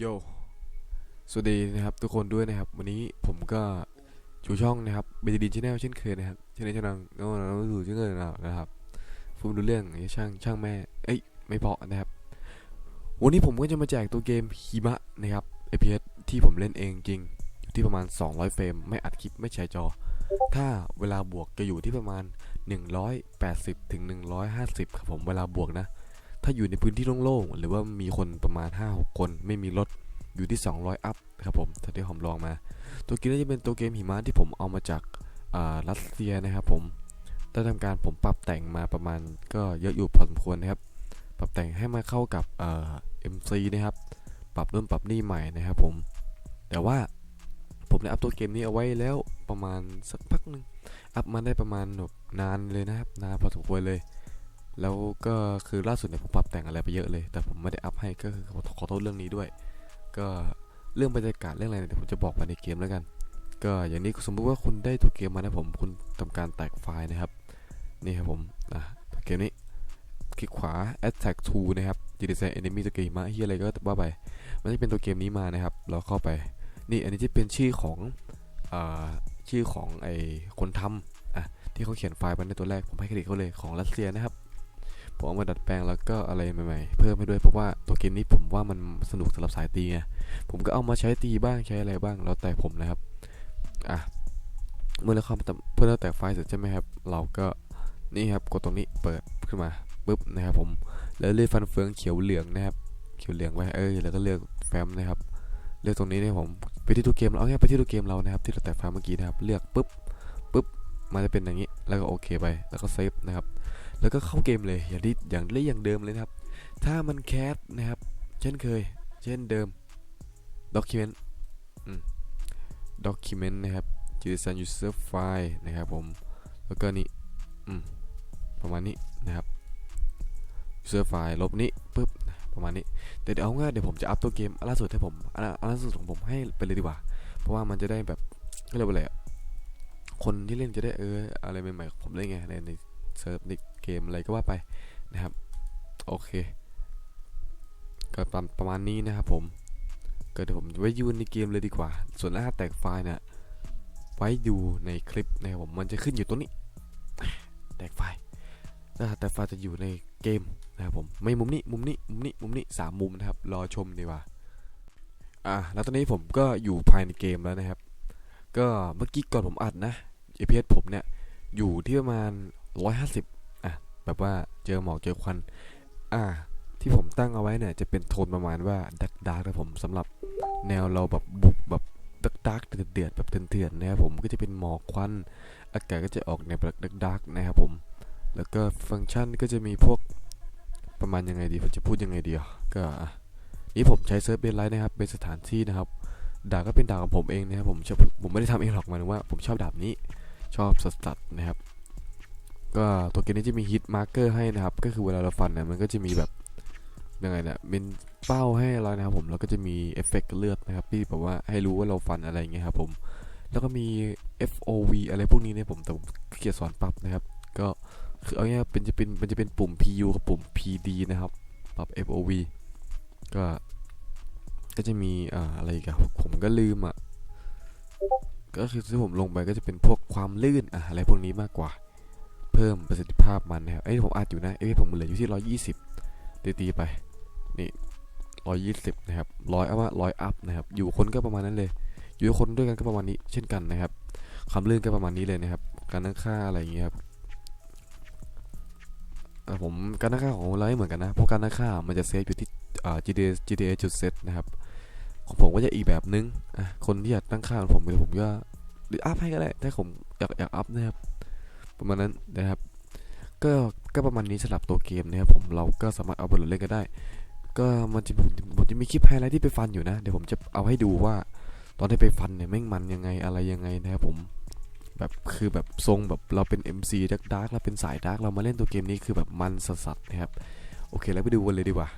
โย สวัสดีนะครับทุกคนด้วยนะครับ วันนี้ผมก็ชูช่องนะครับเบจิดินชแนลเช่นเคยนะครับช่องนี้ช่องน้องน้องดูเช่นเคยนนะครับฟูมดูเรื่องช่างช่างแม่ เอ้ยไม่พาะนะครับ วันนี้ผมก็จะมาแจกตัวเกมหิมะนะครับ APS ที่ผมเล่นเองจริง อยู่ที่ประมาณ 200 เฟรม ไม่อัดคลิปไม่แชร์จอ ถ้าเวลาบวกจะอยู่ที่ประมาณ 180ถึง150 ครับผมเวลาบวกนะ ถ้าอยู่ในพื้นที่โล่งๆ หรือว่ามีคนประมาณ 5-6 คน ไม่มีรถอยู่ที่ 200 อัพครับผมถ้าที่ผมลองมา ตัวเกมนี้จะเป็นตัวเกมหิมะที่ผมเอามาจากรัสเซียนะครับผมได้ทำการผมปรับแต่งมาประมาณก็เยอะอยู่พอสมควรนะครับ ปรับแต่งให้มาเข้ากับเอ่อ MC นะครับ ปรับนู่นปรับนี่ใหม่นะครับผม แต่ว่าผมได้อัพตัวเกมนี้เอาไว้แล้วประมาณสักพักหนึ่งอัพมาได้ประมาณนานเลยนะครับ นานพอสมควรเลย แล้วก็คือล่าสุดเนี่ยผมปรับแต่งอะไรไปเยอะเลย แต่ผมไม่ได้อัพให้ก็คือขอขอโทษเรื่องนี้ด้วย ก็เรื่องบรรยากาศเรื่องอะไรเนี่ยเดี๋ยวผมจะบอกมาในเกมแล้วกัน ก็อย่างนี้สมมุติว่าคุณได้ตัวเกมมานะผมคุณทำการแตกไฟล์นะครับนี่ครับผมอะตัวเกมนี้คลิกขวา attack to นะครับ design enemy ตัวเกมมาเฮียอะไรก็ว่าไปมันจะเป็นตัวเกมนี้มานะครับเราเข้าไปนี่อันนี้จะเป็นชื่อของอ่าชื่อของไอคนทำอะที่เขาเขียนไฟล์ไปในตัวแรกผมให้เครดิตเขาเลยของรัสเซียนะครับ ผมเอามาดัดแปลงแล้วก็อะไรใหม่ๆ เพิ่มให้ด้วยเพราะว่าตัวเกมนี้ผมว่ามันสนุกสำหรับสายตีไงผมก็เอามาใช้ตีบ้างใช้อะไรบ้างแล้วแต่ผมนะครับอะเมื่อเราเข้ามาเพื่อเราแตกไฟล์เสร็จใช่ไหมครับ เราก็นี่ครับกดตรงนี้เปิดขึ้นมาปุ๊บนะครับผมแล้วเลือกฟันเฟืองเขียวเหลืองนะครับเขียวเหลืองไว้เออแล้วก็เลือกแฟ้มนะครับเลือกตรงนี้นะผมไปที่ตัวเกมเราเอาง่ยไปที่ตัวเกมเรานะครับที่เราแตกไฟล์เมื่อกี้นะครับเลือกปุ๊บปุ๊บมันจะเป็นอย่างนี้ แล้วก็โอเคไป แล้วก็เซฟนะครับ แล้วก็เข้าเกมเลยอย่างที่อย่างเล่อย่างเดิมเลยนะครับ ถ้ามันแคสนะครับ เช่นเคย เช่นเดิม document document นะครับ JSON user file นะครับผม แล้วก็นี่ประมาณนี้นะครับ user file ลบนี้ปุ๊บประมาณนี้ แต่เดี๋ยวเอาง่ายเดี๋ยวผมจะอัพตัวเกมล่าสุดให้ผมล่าสุดของผมให้ไปเลยดีกว่า เพราะว่ามันจะได้แบบเรียกว่าอะไรอะ คนที่เล่นจะได้เอออะไรใหม่ๆของผมได้ไงในในเซิร์ฟในเกมอะไรก็ว่าไปนะครับ โอเค ก็ปรประมาณนี้นะครับผมก็เดี๋ยวผมไว้ยูนในเกมเลยดีกว่า ส่วนรหัสแตกไฟล์เนี่ยไว้ดูในคลิปนะครับผมมันจะขึ้นอยู่ตรงนี้แตกไฟล์รหัสแตกไฟล์จะอยู่ในเกมนะครับผมไม่มุมนี้มุมนี้มุมนี้มุมนี้สามมุมนะครับ รอชมดีกว่าอะแล้วตอนนี้ผมก็อยู่ภายในเกมแล้วนะครับ ก็เมื่อกี้ก่อนผมอัดนะ APS ผมเนี่ย อยู่ที่ประมาณ 150 อะ แบบว่าเจอหมอกเจอควัน อ่า ที่ผมตั้งเอาไว้เนี่ย จะเป็นโทนประมาณว่าดักดักนะผมสำหรับแนวเราแบบบุกแบบดักดักเดือดแบบเถื่อนๆนะครับผมก็จะเป็นหมอกควัน อากาศก็จะออกในแบบดักดักนะครับผม แล้วก็ฟังก์ชันก็จะมีพวกประมาณยังไงดีผมจะพูดยังไงดีก็อะนี่ผมใช้เซิร์ฟเบนไลท์นะครับ เป็นสถานที่นะครับดาบก็เป็นดาบของผมเองนะครับผมชอบผมไม่ได้ทำเองหรอกมายถึงว่าผมชอบดาบนี้ ชอบสัตว์นะครับ ก็ตัวเกมนี้จะมีฮิตมาร์เกอร์ให้นะครับ ก็คือเวลาเราฟันเนี่ยมันก็จะมีแบบยังไงเนี่ยเป็นเป้าให้เรานะครับผมแล้วก็จะมีเอฟเฟกต์เลือดนะครับที่แบบว่าให้รู้ว่าเราฟันอะไรอย่างเงี้ยครับผมแล้วก็มี FOV อะไรพวกนี้เนี่ยผมแต่ผมเกียจสอนปรับนะครับ ก็คือเอาง่ายเป็นจะเป็นมันจะเป็นปุ่ม PU กับปุ่ม PD นะครับ ปรับ FOV ก็ก็จะมีอ่าอะไรกันผมก็ลืมอะ ก็คือที่ผมลงไปก็จะเป็นพวกความลื่นอะอะไรพวกนี้มากกว่า เพิ่มประสิทธิภาพมันนะครับเอ้ผมอัดอยู่นะเอ้ผมเหลืออยู่ที่ 120ตีตีไป นี่ร้อยยี่สิบนะครับร้อยเอาว่าร้อยอัพนะครับ อยู่คนก็ประมาณนั้นเลย อยู่คนด้วยกันก็ประมาณนี้ เช่นกันนะครับ ความลื่นก็ประมาณนี้เลยนะครับ การตั้งค่าอะไรอย่างเงี้ยครับแต่ผมการตั้งค่าของเราไม่เหมือนกันนะ เพราะการตั้งค่ามันจะเซฟอยู่ที่อ่า GTA GTA จุดเซตนะครับ ของผมก็จะอีกแบบนึงอะคนที่อยากตั้งค่าของผมเดี๋ยวผมก็หรืออัพให้ก็ได้ถ้าผมอยากอยากอัพนะครับประมาณนั้นนะครับก็ก็ประมาณนี้สำหรับตัวเกมนะครับผมเราก็สามารถเอาไปโหลดเล่นกันได้ ก็มันจะผมผมจะมีคลิปไฮไลท์ที่ไปฟันอยู่นะเดี๋ยวผมจะเอาให้ดูว่า ตอนที่ไปฟันเนี่ยแม่งมันยังไงอะไรยังไงนะครับผมแบบคือแบบทรงแบบเราเป็น MC ดักดักเราเป็นสายดักเรามาเล่นตัวเกมนี้คือแบบมันสัสๆนะครับ โอเคแล้วไปดูกันเลยดีกว่า